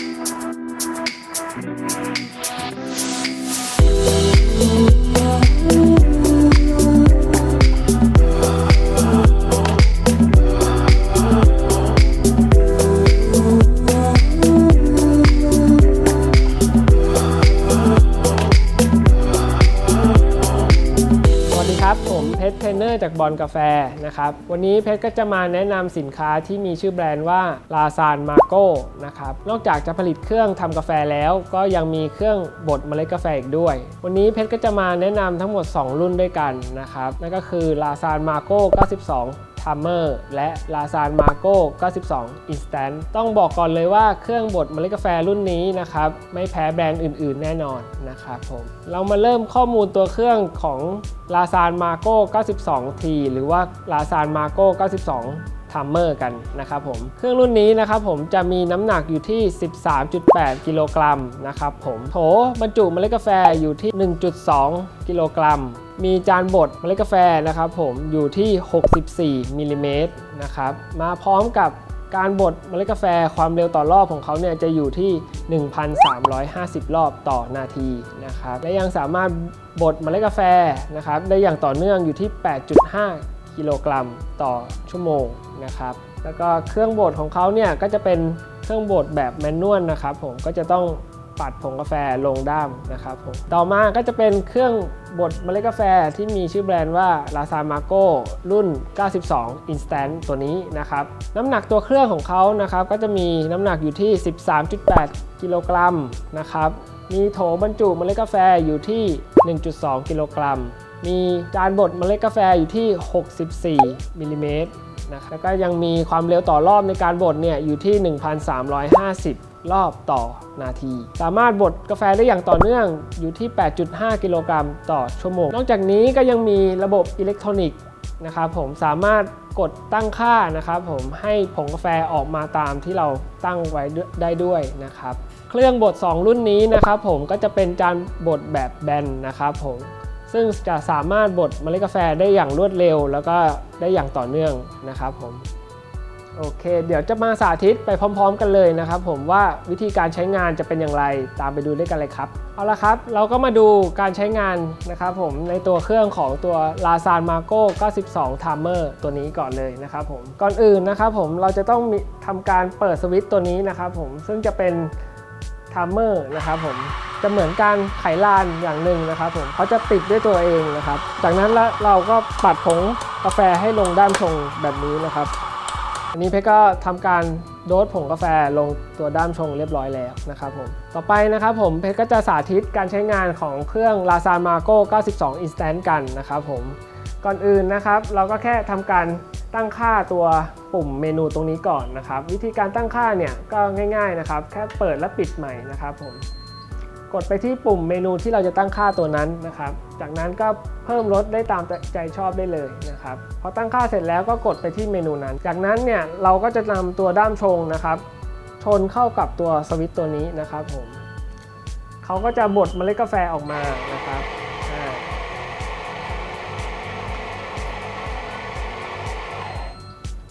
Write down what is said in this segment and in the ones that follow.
ส เทรนเนอร์จากบอลกาแฟนะครับ วันนี้เพชรก็จะมาแนะนำสินค้าที่มีชื่อแบรนด์ว่าลาซานมาโก้นะครับ นอกจากจะผลิตเครื่องทำกาแฟแล้ว ก็ยังมีเครื่องบดเมล็ดกาแฟอีกด้วย วันนี้เพชรก็จะมาแนะนำทั้งหมด 2 รุ่นด้วยกันนะครับ นั่นก็คือลาซานมาโก้92 ทัมเมอร์และลาซานมาโก้92 Instant ต้องบอกก่อนเลยว่าเครื่องบดเมล็ดกาแฟรุ่นนี้นะครับไม่แพ้แบรนด์อื่นๆ แน่นอนนะครับผมเรามาเริ่มข้อมูลตัวเครื่องของลาซานมาโก้92 T หรือว่าลาซานมาโก้92 ทัมเมอร์กันนะครับผมเครื่องรุ่นนี้นะครับผมจะมีน้ำหนักอยู่ที่ 13.8 กิโลกรัมนะครับผมโถบรรจุเมล็ดกาแฟอยู่ที่ 1.2 กิโลกรัม มีจานบดเมล็ดกาแฟนะครับผมอยู่ที่ 64มิลลิเมตรนะครับมาพร้อมกับการบดเมล็ดกาแฟความเร็วต่อรอบของเขาเนี่ยจะอยู่ที่ 1,350 รอบต่อนาทีนะครับและยังสามารถบดเมล็ดกาแฟนะครับได้อย่างต่อเนื่องอยู่ที่ 8.5 กิโลกรัมต่อชั่วโมง นะครับ แล้วก็เครื่องบดของเขาเนี่ยก็จะเป็นเครื่องบดแบบแมนนวลนะครับ ผมก็จะต้องปัดผงกาแฟลงด้ามนะครับผมต่อมาก็จะเป็นเครื่องบดเมล็ดกาแฟที่มีชื่อแบรนด์ว่า l a s a m a g o รุ่น 92 Instant ตัวนี้นะครับ น้ำหนักตัวเครื่องของเขานะครับ ก็จะมีน้ำหนักอยู่ที่ 13.8 กิโลกรัมนะครับ มีโถบรรจุเมล็ดกาแฟอยู่ที่ 1.2 กิโลกรัม มีจานบดเมล็ดกาแฟอยู่ที่ 64มิลลิเมตรนะครับแล้วก็ยังมีความเร็วต่อรอบในการบดเนี่ยอยู่ที่ 1,350 รอบต่อนาที สามารถบดกาแฟได้อย่างต่อเนื่องอยู่ที่ 8.5 กิโลกรัมต่อชั่วโมง นอกจากนี้ก็ยังมีระบบอิเล็กทรอนิกส์นะครับผมสามารถกดตั้งค่านะครับผมให้ผงกาแฟออกมาตามที่เราตั้งไว้ได้ด้วยนะครับ เครื่องบด 2 รุ่นนี้นะครับผมก็จะเป็นจานบดแบบแบนนะครับผม ซึ่งจะสามารถบดเมล็ดกาแฟได้อย่างรวดเร็ว แล้วก็ได้อย่างต่อเนื่องนะครับผมโอเค เดี๋ยวจะมาสาธิตไปพร้อม ๆ กันเลยนะครับผมว่าวิธีการใช้งานจะเป็นอย่างไรตามไปดูด้วยกันเลยครับ เอาละครับ เราก็มาดูการใช้งานนะครับผมในตัวเครื่องของตัว l a s a n m a g o 92 Timer ตัวนี้ก่อนเลยนะครับผมก่อนอื่นนะครับผมเราจะต้องทำการเปิดสวิตช์ตัวนี้นะครับผมซึ่งจะเป็นทามเมอร์นะครับผม จะเหมือนการไขลานอย่างหนึ่งนะครับผมเขาจะปิดด้วยตัวเองนะครับ จากนั้นแล้วเราก็ปัดผงกาแฟให้ลงด้านชงแบบนี้นะครับ อันนี้เพชรก็ทำการโดสผงกาแฟลงตัวด้ามชงเรียบร้อยแล้วนะครับผม ต่อไปนะครับผมเพชรก็จะสาธิตการใช้งานของเครื่อง l a s a m a g o 92 Instant กันนะครับผม ก่อนอื่นนะครับเราก็แค่ทำการตั้งค่าตัวปุ่มเมนูตรงนี้ก่อนนะครับ วิธีการตั้งค่าเนี่ยก็ง่าย ๆนะครับ แค่เปิดและปิดใหม่นะครับผม กดไปที่ปุ่มเมนูที่เราจะตั้งค่าตัวนั้นนะครับ จากนั้นก็เพิ่มลดได้ตามใจชอบได้เลยนะครับ พอตั้งค่าเสร็จแล้วก็กดไปที่เมนูนั้น จากนั้นเนี่ยเราก็จะนำตัวด้ามชงนะครับ ชนเข้ากับตัวสวิตช์ตัวนี้นะครับผมเขาก็จะบดเมล็ดกาแฟออกมานะครับ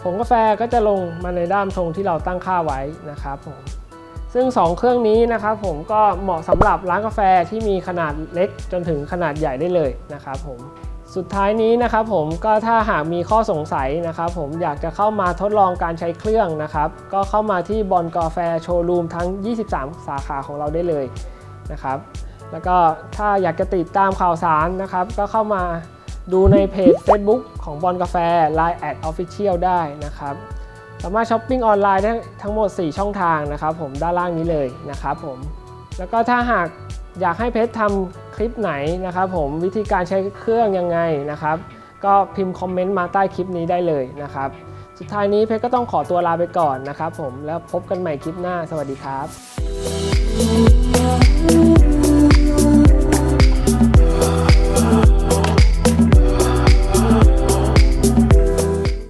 ผงกาแฟก็จะลงมาในด้ามชงที่เราตั้งค่าไว้นะครับผม ซึ่ง 2 เครื่องนี้นะครับผมก็เหมาะสำหรับร้านกาแฟที่มีขนาดเล็กจนถึงขนาดใหญ่ได้เลยนะครับผมสุดท้ายนี้นะครับผมก็ถ้าหากมีข้อสงสัยนะครับผมอยากจะเข้ามาทดลองการใช้เครื่องนะครับก็เข้ามาที่บอลกาแฟโชว์รูมทั้ง 23 สาขาของเราได้เลยนะครับแล้วก็ถ้าอยากจะติดตามข่าวสารนะครับ ก็เข้ามาดูในเพจ Facebook ของบอลกาแฟ Line แอด Official ได้นะครับ สามารถช้อปปิ้งออนไลน์ได้ทั้งหมด 4 ช่องทางนะครับผมด้านล่างนี้เลยนะครับผมแล้วก็ถ้าหากอยากให้เพชรทำคลิปไหนนะครับผมวิธีการใช้เครื่องยังไงนะครับ ก็พิมพ์คอมเมนต์มาใต้คลิปนี้ได้เลยนะครับสุดท้ายนี้เพชรก็ต้องขอตัวลาไปก่อนนะครับผมแล้วพบกันใหม่คลิปหน้า สวัสดีครับ